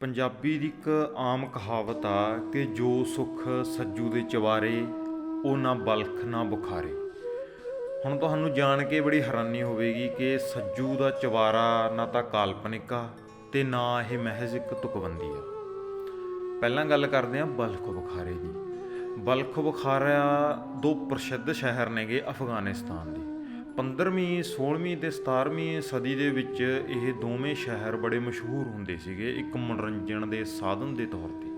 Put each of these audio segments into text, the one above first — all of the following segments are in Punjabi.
ਪੰਜਾਬੀ ਦੀ ਇੱਕ ਆਮ ਕਹਾਵਤ ਆ ਕਿ ਜੋ ਸੁੱਖ ਸੱਜੂ ਦੇ ਚਵਾਰੇ, ਉਹ ਨਾ ਬਲਖ, ਨਾ ਬੁਖਾਰੇ। ਹੁਣ ਤੁਹਾਨੂੰ ਜਾਣ ਕੇ ਬੜੀ ਹੈਰਾਨੀ ਹੋਵੇਗੀ ਕਿ ਸੱਜੂ ਦਾ ਚਵਾਰਾ ਨਾ ਤਾਂ ਕਾਲਪਨਿਕ ਆ ਤੇ ਨਾ ਇਹ ਮਹਿਜ਼ ਇੱਕ ਤੁਕਬੰਦੀ ਆ। ਪਹਿਲਾਂ ਗੱਲ ਕਰਦੇ ਹਾਂ ਬਲਖ ਬੁਖਾਰੇ ਦੀ। ਬਲਖ ਬੁਖਾਰਾ ਦੋ ਪ੍ਰਸਿੱਧ ਸ਼ਹਿਰ ਨੇਗੇ ਅਫਗਾਨਿਸਤਾਨ ਦੇ। 15ਵੀਂ 16ਵੀਂ ਤੇ 17ਵੀਂ ਸਦੀ ਦੇ ਵਿੱਚ ਇਹ ਦੋਵੇਂ ਸ਼ਹਿਰ ਬੜੇ ਮਸ਼ਹੂਰ ਹੁੰਦੇ ਸੀਗੇ, ਇੱਕ ਮਨੋਰੰਜਨ ਦੇ ਸਾਧਨ ਦੇ ਤੌਰ ਤੇ।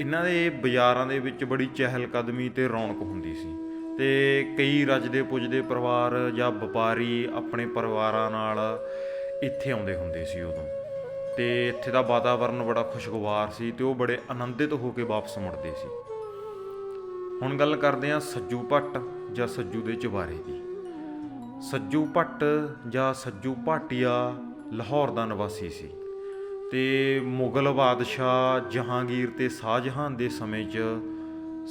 ਇਹਨਾਂ ਦੇ ਬਾਜ਼ਾਰਾਂ ਦੇ ਵਿੱਚ ਬੜੀ ਚਹਿਲਕਦਮੀ ਤੇ ਰੌਣਕ ਹੁੰਦੀ ਸੀ ਤੇ ਕਈ ਰੱਜਦੇ ਪੁੱਜਦੇ ਪਰਿਵਾਰ ਜਾਂ ਵਪਾਰੀ ਆਪਣੇ ਪਰਿਵਾਰਾਂ ਨਾਲ ਇੱਥੇ ਆਉਂਦੇ ਹੁੰਦੇ ਸੀ ਉਦੋਂ। ਤੇ ਇੱਥੇ ਦਾ ਵਾਤਾਵਰਨ ਬੜਾ ਖੁਸ਼ਗਵਾਰ ਸੀ ਤੇ ਉਹ ਬੜੇ ਆਨੰਦਿਤ ਹੋ ਕੇ ਵਾਪਸ ਮੁੜਦੇ ਸੀ। ਹੁਣ ਗੱਲ ਕਰਦੇ ਹਾਂ ਸੱਜੂ ਭੱਟ ਜਾਂ ਸੱਜੂ ਦੇ ਚੁਬਾਰੇ ਦੀ। ਸੱਜੂ ਭੱਟ ਜਾਂ ਸੱਜੂ ਭਾਟੀਆ ਲਾਹੌਰ ਦਾ ਨਿਵਾਸੀ ਸੀ ਤੇ ਮੁਗਲ ਬਾਦਸ਼ਾਹ ਜਹਾਂਗੀਰ ਤੇ ਸ਼ਾਹਜਹਾਂ ਦੇ ਸਮੇਂ 'ਚ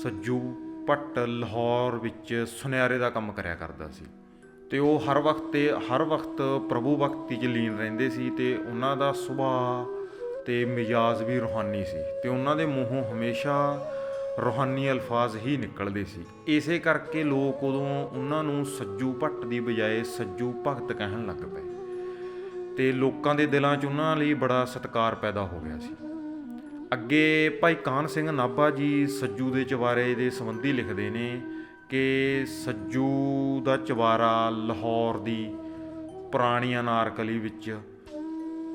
ਸੱਜੂ ਭੱਟ ਲਾਹੌਰ ਵਿੱਚ ਸੁਨਿਆਰੇ ਦਾ ਕੰਮ ਕਰਿਆ ਕਰਦਾ ਸੀ ਤੇ ਉਹ ਹਰ ਵਕਤ ਤੇ ਹਰ ਵਕਤ ਪ੍ਰਭੂ ਭਗਤੀ 'ਚ ਲੀਨ ਰਹਿੰਦੇ ਸੀ ਤੇ ਉਹਨਾਂ ਦਾ ਸੁਭਾਅ ਤੇ ਮਿਜਾਜ਼ ਵੀ ਰੂਹਾਨੀ ਸੀ ਤੇ ਉਹਨਾਂ ਦੇ ਮੂੰਹੋਂ ਹਮੇਸ਼ਾ ਰੂਹਾਨੀ ਅਲਫਾਜ਼ ਹੀ ਨਿਕਲਦੇ ਸੀ। ਇਸੇ ਕਰਕੇ ਲੋਕ ਉਦੋਂ ਉਹਨਾਂ ਨੂੰ ਸੱਜੂ ਭੱਟ ਦੀ ਬਜਾਏ ਸੱਜੂ ਭਗਤ ਕਹਿਣ ਲੱਗ ਪਏ ਤੇ ਲੋਕਾਂ ਦੇ ਦਿਲਾਂ 'ਚ ਉਹਨਾਂ ਲਈ ਬੜਾ ਸਤਿਕਾਰ ਪੈਦਾ ਹੋ ਗਿਆ ਸੀ। ਅੱਗੇ ਭਾਈ ਕਾਨ ਸਿੰਘ ਨਾਭਾ ਜੀ ਸੱਜੂ ਦੇ ਚਵਾਰੇ ਦੇ ਸੰਬੰਧੀ ਲਿਖਦੇ ਨੇ ਕਿ ਸੱਜੂ ਦਾ ਚਵਾਰਾ ਲਾਹੌਰ ਦੀ ਪੁਰਾਣੀ ਅਨਾਰਕਲੀ ਵਿੱਚ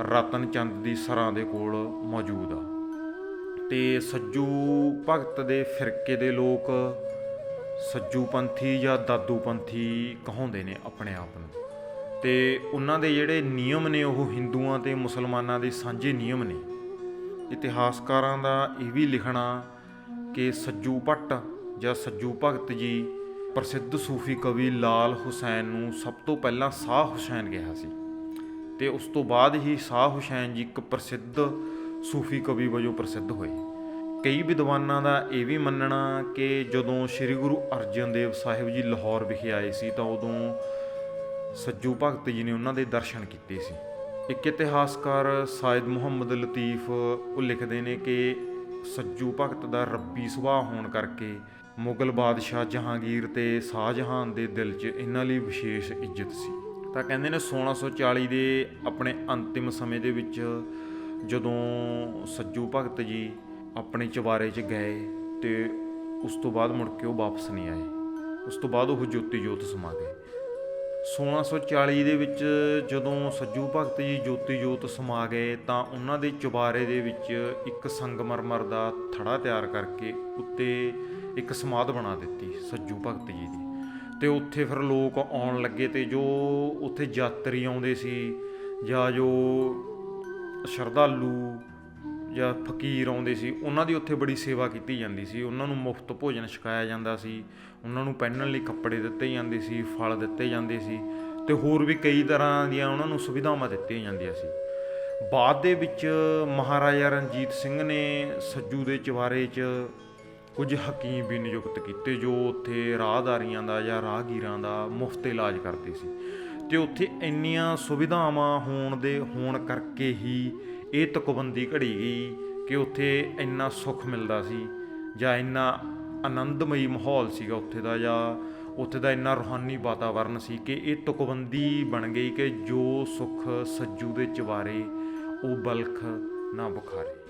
ਰਤਨ ਚੰਦ ਦੀ ਸਰਾਂ ਦੇ ਕੋਲ ਮੌਜੂਦ ਆ। ਤੇ ਸੱਜੂ ਭਗਤ ਦੇ ਫਿਰਕੇ ਦੇ ਲੋਕ ਸੱਜੂ ਪੰਥੀ ਜਾਂ ਦਾਦੂ ਪੰਥੀ ਕਹਾਉਂਦੇ ਨੇ ਆਪਣੇ ਆਪ ਨੂੰ। ਤੇ ਉਹਨਾਂ ਦੇ ਜਿਹੜੇ ਨਿਯਮ ਨੇ ਉਹ ਹਿੰਦੂਆਂ ਤੇ ਮੁਸਲਮਾਨਾਂ ਦੇ ਸਾਂਝੇ ਨਿਯਮ ਨੇ। ਇਤਿਹਾਸਕਾਰਾਂ ਦਾ ਇਹ ਵੀ ਲਿਖਣਾ ਕਿ ਸੱਜੂ ਭੱਟ ਜਾਂ ਸੱਜੂ ਭਗਤ ਜੀ ਪ੍ਰਸਿੱਧ ਸੂਫੀ ਕਵੀ ਲਾਲ ਹੁਸੈਨ ਨੂੰ ਸਭ ਤੋਂ ਪਹਿਲਾਂ ਸਾਹ ਹੁਸੈਨ ਕਿਹਾ ਸੀ। ਤੇ ਉਸ ਤੋਂ ਬਾਅਦ ਹੀ ਸਾਹ ਹੁਸੈਨ ਜੀ ਇੱਕ ਪ੍ਰਸਿੱਧ ਸੂਫੀ ਕਵੀ ਵਜੋਂ ਪ੍ਰਸਿੱਧ ਹੋਏ। ਕਈ ਵਿਦਵਾਨਾਂ ਦਾ ਇਹ ਵੀ ਮੰਨਣਾ ਕਿ ਜਦੋਂ ਸ੍ਰੀ ਗੁਰੂ ਅਰਜਨ ਦੇਵ ਸਾਹਿਬ ਜੀ ਲਾਹੌਰ ਵਿਖੇ ਆਏ ਸੀ ਤਾਂ ਉਦੋਂ ਸੱਜੂ ਭਗਤ ਜੀ ਨੇ ਉਹਨਾਂ ਦੇ ਦਰਸ਼ਨ ਕੀਤੇ ਸੀ। ਇੱਕ ਇਤਿਹਾਸਕਾਰ ਸਾਇਦ ਮੁਹੰਮਦ ਲਤੀਫ ਉਹ ਲਿਖਦੇ ਨੇ ਕਿ ਸੱਜੂ ਭਗਤ ਦਾ ਰੱਬੀ ਸੁਭਾਅ ਹੋਣ ਕਰਕੇ ਮੁਗਲ ਬਾਦਸ਼ਾਹ ਜਹਾਂਗੀਰ ਤੇ ਸ਼ਾਹਜਹਾਨ ਦੇ ਦਿਲ 'ਚ ਇਹਨਾਂ ਲਈ ਵਿਸ਼ੇਸ਼ ਇੱਜ਼ਤ ਸੀ। ਤਾਂ ਕਹਿੰਦੇ ਨੇ 1640 ਦੇ ਆਪਣੇ ਅੰਤਿਮ ਸਮੇਂ ਦੇ ਵਿੱਚ ਜਦੋਂ ਸੱਜੂ ਭਗਤ ਜੀ ਆਪਣੇ ਚਵਾਰੇ 'ਚ ਗਏ ਤੇ ਉਸ ਤੋਂ ਬਾਅਦ ਮੁੜ ਕੇ ਉਹ ਵਾਪਸ ਨਹੀਂ ਆਏ। ਉਸ ਤੋਂ ਬਾਅਦ ਉਹ ਜੋਤੀ ਜੋਤ ਸਮਾ ਗਏ। 1640 ਦੇ ਵਿੱਚ ਜਦੋਂ ਸੱਜੂ ਭਗਤ ਜੀ ਜੋਤੀ ਜੋਤ ਸਮਾ ਗਏ ਤਾਂ ਉਹਨਾਂ ਦੇ ਚੁਬਾਰੇ ਦੇ ਵਿੱਚ ਇੱਕ ਸੰਗਮਰਮਰ ਦਾ ਥੜਾ ਤਿਆਰ ਕਰਕੇ ਉੱਤੇ ਇੱਕ ਸਮਾਧ ਬਣਾ ਦਿੱਤੀ ਸੱਜੂ ਭਗਤ ਜੀ ਦੀ। ਤੇ ਉੱਥੇ ਫਿਰ ਲੋਕ ਆਉਣ ਲੱਗੇ ਤੇ ਜੋ ਉੱਥੇ ਯਾਤਰੀ ਆਉਂਦੇ ਸੀ ਜਾਂ ਜੋ ਸ਼ਰਧਾਲੂ ਜਾਂ ਫਕੀਰ ਆਉਂਦੇ ਸੀ, ਉਹਨਾਂ ਦੀ ਉੱਥੇ ਬੜੀ ਸੇਵਾ ਕੀਤੀ ਜਾਂਦੀ ਸੀ। ਉਹਨਾਂ ਨੂੰ ਮੁਫਤ ਭੋਜਨ ਛਕਾਇਆ ਜਾਂਦਾ ਸੀ, ਉਹਨਾਂ ਨੂੰ ਪਹਿਨਣ ਲਈ ਕੱਪੜੇ ਦਿੱਤੇ ਜਾਂਦੇ ਸੀ, ਫਲ ਦਿੱਤੇ ਜਾਂਦੇ ਸੀ ਤੇ ਹੋਰ ਵੀ ਕਈ ਤਰ੍ਹਾਂ ਦੀਆਂ ਉਹਨਾਂ ਨੂੰ ਸੁਵਿਧਾਵਾਂ ਦਿੱਤੀਆਂ ਜਾਂਦੀਆਂ ਸੀ। ਬਾਅਦ ਦੇ ਵਿੱਚ ਮਹਾਰਾਜਾ ਰਣਜੀਤ ਸਿੰਘ ਨੇ ਸੱਜੂ ਦੇ ਚਵਾਰੇ 'ਚ ਕੁਝ ਹਕੀਮ ਵੀ ਨਿਯੁਕਤ ਕੀਤੇ, ਜੋ ਉੱਥੇ ਰਾਹਦਾਰੀਆਂ ਦਾ ਜਾਂ ਰਾਹਗੀਰਾਂ ਦਾ ਮੁਫਤ ਇਲਾਜ ਕਰਦੇ ਸੀ। ਤੇ ਉੱਥੇ ਇੰਨੀਆਂ ਸੁਵਿਧਾਵਾਂ ਹੋਣ ਦੇ, ਹੋਣ ਕਰਕੇ ਹੀ ਇਹ ਤਕਬੰਦੀ ਘੜੀ ਗਈ ਕਿ ਉੱਥੇ ਇੰਨਾ ਸੁੱਖ ਮਿਲਦਾ ਸੀ ਜਾਂ ਇੰਨਾ ਆਨੰਦਮਈ ਮਾਹੌਲ ਸੀਗਾ ਉੱਥੇ ਦਾ ਜਾਂ ਉੱਥੇ ਦਾ ਇੰਨਾ ਰੂਹਾਨੀ ਵਾਤਾਵਰਨ ਸੀ ਕਿ ਇਹ ਤਕਬੰਦੀ ਬਣ ਗਈ ਕਿ ਜੋ ਸੁੱਖ ਸੱਜੂ ਦੇ ਚਵਾਰੇ ਉਹ ਬਲਖ ਨਾ ਬੁਖਾਰੇ।